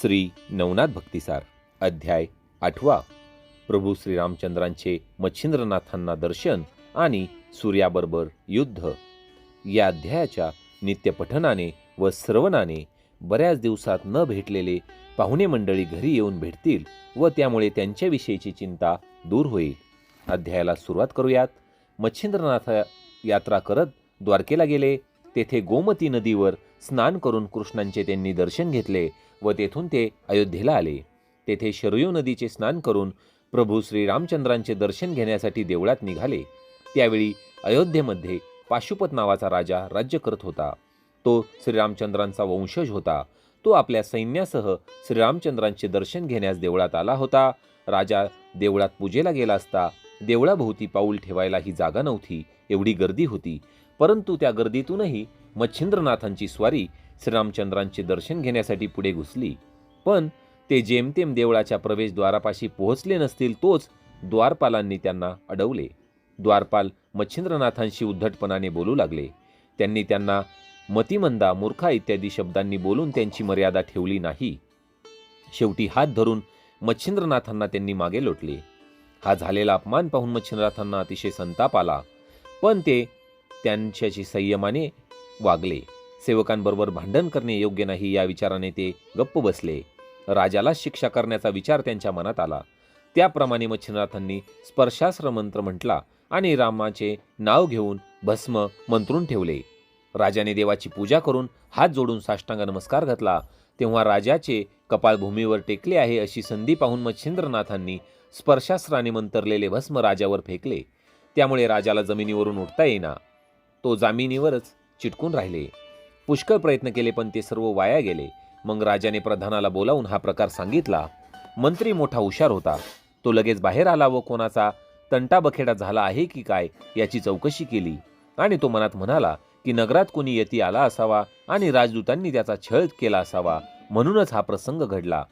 श्री नवनाथ भक्तिसार अध्याय आठवा. प्रभू श्रीरामचंद्रांचे मच्छिंद्रनाथांना दर्शन आणि सूर्याबरोबर युद्ध. या अध्यायाच्या नित्यपठनाने व श्रवणाने बऱ्याच दिवसात न भेटलेले पाहुणे मंडळी घरी येऊन भेटतील व त्यामुळे त्यांच्याविषयीची चिंता दूर होईल. अध्यायाला सुरुवात करूयात. मच्छिंद्रनाथ यात्रा करत द्वारकेला गेले. तेथे गोमती नदीवर स्नान करून कृष्णांचे त्यांनी दर्शन घेतले व तेथून ते अयोध्येला आले. तेथे शरयू नदीचे स्नान करून प्रभू श्रीरामचंद्रांचे दर्शन घेण्यासाठी देवळात निघाले. त्यावेळी अयोध्येमध्ये पाशुपत नावाचा राजा राज्य करत होता. तो श्रीरामचंद्रांचा वंशज होता. तो आपल्या सैन्यासह श्रीरामचंद्रांचे दर्शन घेण्यास देवळात आला होता. राजा देवळात पूजेला गेला असता देवळाभोवती पाऊल ठेवायला ही जागा नव्हती एवढी गर्दी होती. परंतु त्या गर्दीतूनही मच्छिंद्रनाथांची स्वारी श्रीरामचंद्रांचे दर्शन घेण्यासाठी पुढे घुसली. पण ते जेमतेम देवळाच्या प्रवेशद्वारापाशी पोहोचले नसतील तोच द्वारपालांनी त्यांना अडवले. द्वारपाल मच्छिंद्रनाथांशी उद्धटपणाने बोलू लागले. त्यांनी त्यांना मतिमंदा मूर्खा इत्यादी शब्दांनी बोलून त्यांची मर्यादा ठेवली नाही. शेवटी हात धरून मच्छिंद्रनाथांना त्यांनी मागे लोटले. हा झालेला अपमान पाहून मच्छिंद्रनाथांना अतिशय संताप आला. पण ते त्यांच्याशी संयमाने वागले. सेवकांबरोबर भांडण करणे योग्य नाही या विचाराने ते गप्प बसले. राजाला शिक्षा करण्याचा विचार त्यांच्या मनात आला. त्याप्रमाणे मच्छिंद्रनाथांनी स्पर्शास्त्र मंत्र म्हटला आणि रामाचे नाव घेऊन भस्म मंत्रून ठेवले. राजाने देवाची पूजा करून हात जोडून साष्टांग नमस्कार घातला. तेव्हा राजाचे कपाळ भूमीवर टेकले आहे अशी संधी पाहून मच्छिंद्रनाथांनी स्पर्शास्त्राने मंतरलेले भस्म राजावर फेकले. त्यामुळे राजाला जमिनीवरून उठता येईना. तो जामिनीवरच चिटकून राहिले. पुष्कळ प्रयत्न केले पण ते सर्व वाया गेले. मग राजाने प्रधानाला बोलावून हा प्रकार सांगितला. मंत्री मोठा हुशार होता. तो लगेच बाहेर आला व कोणाचा तंटाबखेडा झाला आहे की काय याची चौकशी केली. आणि तो मनात म्हणाला की नगरात कोणी यती आला असावा आणि राजदूतांनी त्याचा छळ केला असावा म्हणूनच हा प्रसंग घडला.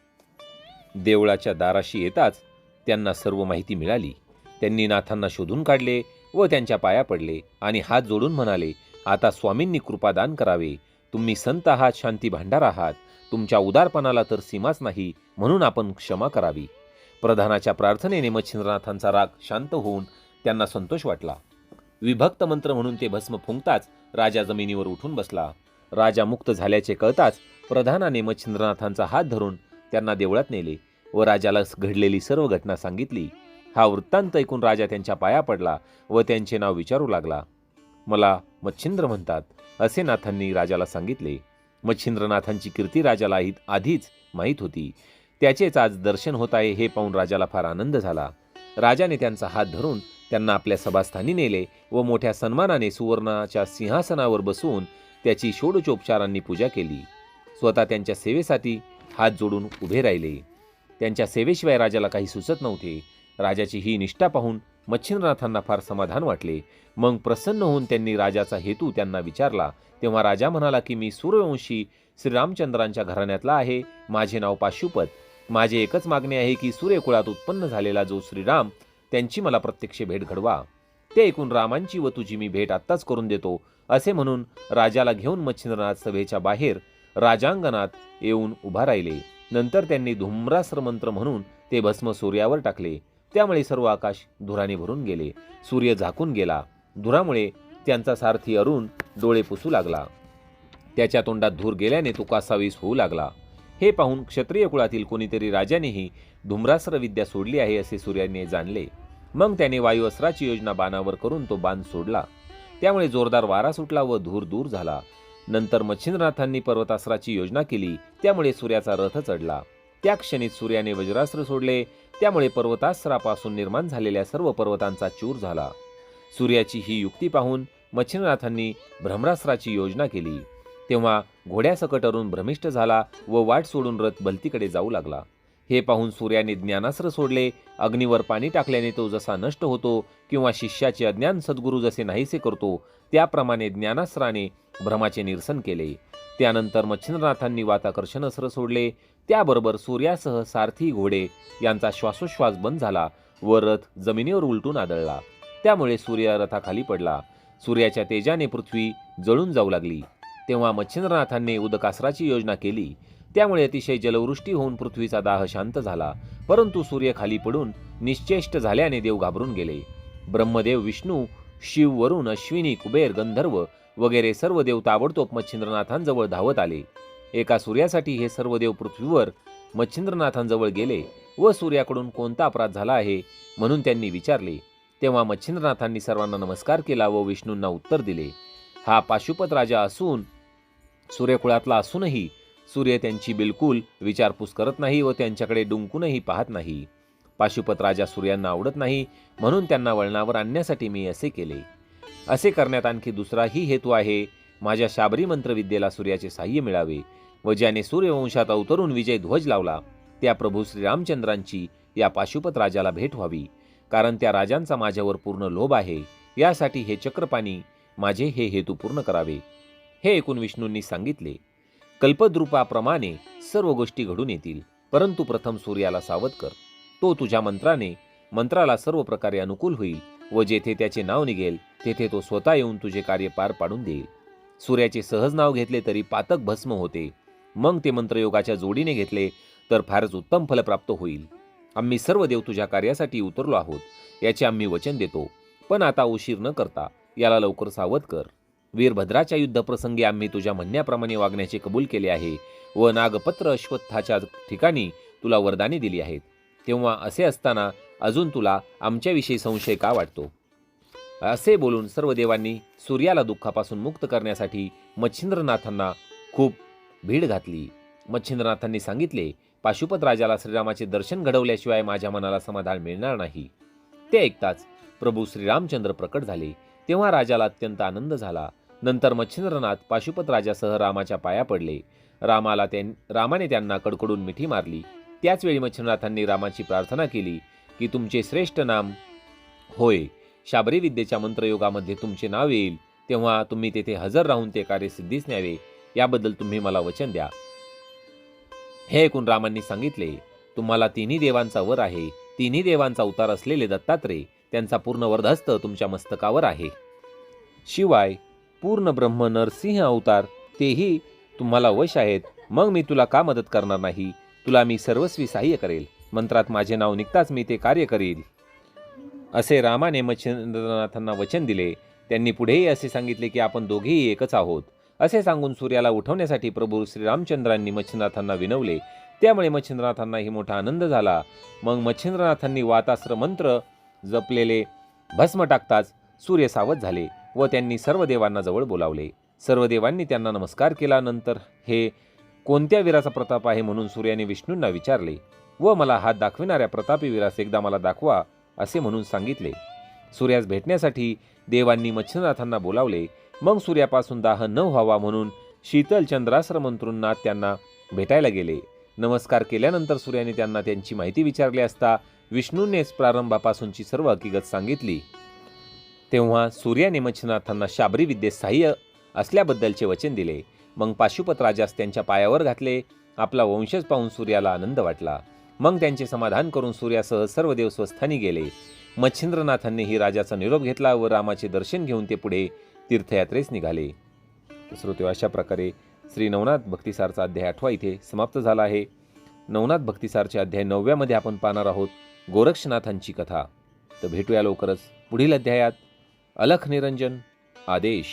देवळाच्या दाराशी येताच त्यांना सर्व माहिती मिळाली. त्यांनी नाथांना शोधून काढले व त्यांच्या पाया पडले आणि हात जोडून म्हणाले आता स्वामींनी कृपादान करावे. तुम्ही संत आहात शांती भांडार आहात. तुमच्या उदारपणाला तर सीमाच नाही म्हणून आपण क्षमा करावी. प्रधानाच्या प्रार्थनेने मच्छिंद्रनाथांचा राग शांत होऊन त्यांना संतोष वाटला. विभक्त मंत्र म्हणून ते भस्म फुंकताच राजा जमिनीवर उठून बसला. राजा मुक्त झाल्याचे कळताच प्रधानाने मच्छिंद्रनाथांचा हात धरून त्यांना देवळात नेले व राजाला घडलेली सर्व घटना सांगितली. हा वृत्तांत ऐकून राजा त्यांच्या पाया पडला व त्यांचे नाव विचारू लागला. मला मच्छिंद्र म्हणतात असे नाथांनी राजाला सांगितले. मच्छिंद्रनाथांची कीर्ती राजाला आधीच माहीत होती. त्याचेच आज दर्शन होत आहे हे पाहून राजाला फार आनंद झाला. राजाने त्यांचा हात धरून त्यांना आपल्या सभास्थानी नेले व मोठ्या सन्मानाने सुवर्णाच्या सिंहासनावर बसवून त्याची षोडचोपचारांनी पूजा केली. स्वतः त्यांच्या सेवेसाठी हात जोडून उभे राहिले. त्यांच्या सेवेशिवाय राजाला काही सुचत नव्हते. राजाची ही निष्ठा पाहून मच्छिंद्रनाथांना फार समाधान वाटले. मग प्रसन्न होऊन त्यांनी राजाचा हेतू त्यांना विचारला. तेव्हा राजा म्हणाला की मी सूर्यवंशी श्रीरामचंद्रांच्या घराण्यातला आहे. माझे नाव पाशुपत. माझे एकच मागणे आहे की सूर्यकुळात उत्पन्न झालेला जो श्रीराम त्यांची मला प्रत्यक्ष भेट घडवा. ते ऐकून रामांची व तुझी मी भेट आत्ताच करून देतो. असे म्हणून राजाला घेऊन मच्छिंद्रनाथ सभेच्या बाहेर राजांगणात येऊन उभा राहिले. नंतर त्यांनी धुम्रास्त्र मंत्र म्हणून ते भस्म सूर्यावर टाकले. त्यामुळे सर्व आकाश धुराने भरून गेले. सूर्य झाकून गेला. धुरामुळे त्यांचा सारथी अरुण डोळे पुसू लागला. त्याच्या तोंडात धूर गेल्याने तो कासावीस होऊ लागला. हे पाहून क्षत्रिय कुळातील कोणीतरी राजानेही धुम्रास्त्र विद्या सोडली आहे असे सूर्याने जाणले. मग त्याने वायुअस्त्राची योजना बाणावर करून तो बाण सोडला. त्यामुळे जोरदार वारा सुटला व धूर दूर झाला. नंतर मच्छिंद्रनाथांनी पर्वतास्त्राची योजना केली. त्यामुळे सूर्याचा रथ चढला. त्या क्षणी सूर्याने वज्रास्त्र सोडले. त्यामुळे पर्वतास्त्रापासून निर्माण झालेल्या सर्व पर्वतांचा चूर झाला. सूर्याची ही युक्ती पाहून मच्छिंद्रनाथांनी भ्रमरास्त्राची योजना केली. तेव्हा घोड्यासकट अरुण भ्रमिष्ट झाला व वाट सोडून रथ भलतीकडे जाऊ लागला. हे पाहून सूर्याने ज्ञानास्त्र सोडले. अग्नीवर पाणी टाकल्याने तो जसा नष्ट होतो किंवा शिष्याचे अज्ञान सद्गुरू जसे नाहीसे करतो त्याप्रमाणे ज्ञानास्त्राने भ्रमाचे निरसन केले. त्यानंतर मच्छिंद्रनाथांनी वाताकर्षणस्त्र सोडले. त्याबरोबर सूर्यासह सारथी घोडे यांचा श्वासोश्वास बंद झाला व रथ जमिनीवर उलटून आदळला. त्यामुळे सूर्य रथाखाली पडला. सूर्याच्या तेजाने पृथ्वी जळून जाऊ लागली. तेव्हा मच्छिंद्रनाथांनी उदकास्त्राची योजना केली. त्यामुळे अतिशय जलवृष्टी होऊन पृथ्वीचा दाह शांत झाला. परंतु सूर्य खाली पडून निश्चेष्ट झाल्याने देव घाबरून गेले. ब्रह्मदेव विष्णू शिव वरुण अश्विनी कुबेर गंधर्व वगैरे सर्व देव ताबडतोब मच्छिंद्रनाथांजवळ धावत आले. एका सूर्यासाठी हे सर्व देव पृथ्वीवर मच्छिंद्रनाथांजवळ गेले व सूर्याकडून कोणता अपराध झाला आहे म्हणून त्यांनी विचारले. तेव्हा मच्छिंद्रनाथांनी सर्वांना नमस्कार केला व विष्णूंना उत्तर दिले. हा पाशुपत राजा असून सूर्यकुळातला असूनही सूर्य त्यांची बिलकुल विचारपूस करत नाही व त्यांच्याकडे डुंकूनही पाहत नाही. पाशुपत राजा सूर्यांना आवडत नाही म्हणून त्यांना वळणावर आणण्यासाठी मी असे केले. असे करण्यात आणखी दुसराही हेतू आहे माझ्या शाबरी मंत्रविद्येला सूर्याचे साह्य मिळावे व ज्याने सूर्यवंशात अवतरून विजय ध्वज लावला त्या प्रभू श्रीरामचंद्रांची या पाशुपत राजाला भेट व्हावी कारण त्या राजांचा माझ्यावर पूर्ण लोभ आहे यासाठी हे चक्रपाणी माझे हे हेतू पूर्ण करावे. हे ऐकून विष्णूंनी सांगितले. कल्पद्रुपाप्रमाणे सर्व गोष्टी घडून येतील. परंतु प्रथम सूर्याला सावध कर. तो तुझ्या मंत्राने मंत्राला सर्व प्रकारे अनुकूल होईल व जेथे त्याचे नाव निघेल तेथे तो स्वतः येऊन तुझे कार्य पार पाडून देईल. सूर्याचे सहज नाव घेतले तरी पातक भस्म होते. मग ते मंत्रयोगाच्या जोडीने घेतले तर फारच उत्तम फल प्राप्त होईल. आम्ही सर्व देव तुझ्या कार्यासाठी उतरलो आहोत याचे आम्ही वचन देतो. पण आता उशीर न करता याला लवकर सावध कर. वीरभद्राच्या युद्धप्रसंगी आम्ही तुझ्या म्हणण्याप्रमाणे वागण्याचे कबूल केले आहे व नागपत्र अश्वत्थाच्या ठिकाणी तुला वरदाने दिली आहेत. तेव्हा असे असताना अजून तुला आमच्याविषयी संशय का वाटतो? असे बोलून सर्व देवांनी सूर्याला दुःखापासून मुक्त करण्यासाठी मच्छिंद्रनाथांना खूप भीड घातली. मच्छिंद्रनाथांनी सांगितले पाशुपत राजाला श्रीरामाचे दर्शन घडवल्याशिवाय माझ्या मनाला समाधान मिळणार नाही. ते ऐकताच प्रभू श्रीरामचंद्र प्रकट झाले. तेव्हा राजाला अत्यंत आनंद झाला. नंतर मच्छिंद्रनाथ पाशुपत राजासह रामाच्या पाया पडले. रामाला त्यां रामाने त्यांना कडकडून मिठी मारली. त्याचवेळी मच्छिंद्रनाथांनी रामाची प्रार्थना केली की तुमचे श्रेष्ठ नाम होय. शाबरी विद्येच्या मंत्रयोगामध्ये तुमचे नाव येईल. तेव्हा तुम्ही तेथे हजर राहून ते कार्य सिद्धीस न्यावे. याबद्दल तुम्ही मला वचन द्या. हे ऐकून रामांनी सांगितले तुम्हाला तिन्ही देवांचा वर आहे. तिन्ही देवांचा उतार असलेले दत्तात्रेय त्यांचा पूर्ण वरदहस्त तुमच्या मस्तकावर आहे. शिवाय पूर्ण ब्रह्म नरसिंह अवतार तेही तुम्हाला वश आहेत. मग मी तुला का मदत करणार नाही? तुला मी सर्वस्वी सहाय्य करेल. मंत्रात माझे नाव निघताच मी ते कार्य करील. असे रामाने मच्छिंद्रनाथांना वचन दिले. त्यांनी पुढेही असे सांगितले की आपण दोघेही एकच आहोत. असे सांगून सूर्याला उठवण्यासाठी प्रभू श्रीरामचंद्रांनी मच्छिंद्रनाथांना विनवले. त्यामुळे मच्छिंद्रनाथांनाही मोठा आनंद झाला. मग मच्छिंद्रनाथांनी वातास्त्र मंत्र जपलेले भस्म टाकताच सूर्य सावध झाले. व त्यांनी सर्व देवांना जवळ बोलावले. सर्व देवांनी त्यांना नमस्कार केला नंतर हे कोणत्या वीराचा प्रताप आहे म्हणून सूर्याने विष्णूंना विचारले व मला हात दाखविणाऱ्या प्रतापी वीरास एकदा मला दाखवा असे म्हणून सांगितले. सूर्यास भेटण्यासाठी देवांनी मच्छिंद्रनाथांना बोलावले. मग सूर्यापासून दाह न व्हावा म्हणून शीतल चंद्रास्त्र मंत्रूंना त्यांना भेटायला गेले. नमस्कार केल्यानंतर सूर्याने त्यांना त्यांची माहिती विचारली असता विष्णूनेच प्रारंभापासूनची सर्व हकीकत सांगितली. तेव्हा सूर्याने मच्छनाथांना शाबरी विद्येत सहाय्य असल्याबद्दलचे वचन दिले. मग पाशुपत राजास त्यांच्या पायावर घातले. आपला वंशज पाहून सूर्याला आनंद वाटला. मग त्यांचे समाधान करून सूर्यासह सर्व देव स्वस्थानी गेले. मच्छिंद्रनाथांनीही राजाचा निरोप घेतला व रामाचे दर्शन घेऊन ते पुढे तीर्थयात्रेस निघाले. श्रोते अशा प्रकारे श्री नवनाथ भक्तिसारचा अध्याय आठवा इथे समाप्त झाला आहे. नवनाथ भक्तिसारचे अध्याय नवव्यामध्ये आपण पाहणार आहोत गोरक्षनाथांची कथा. तर भेटूया लवकरच पुढील अध्यायात. अलख निरंजन आदेश।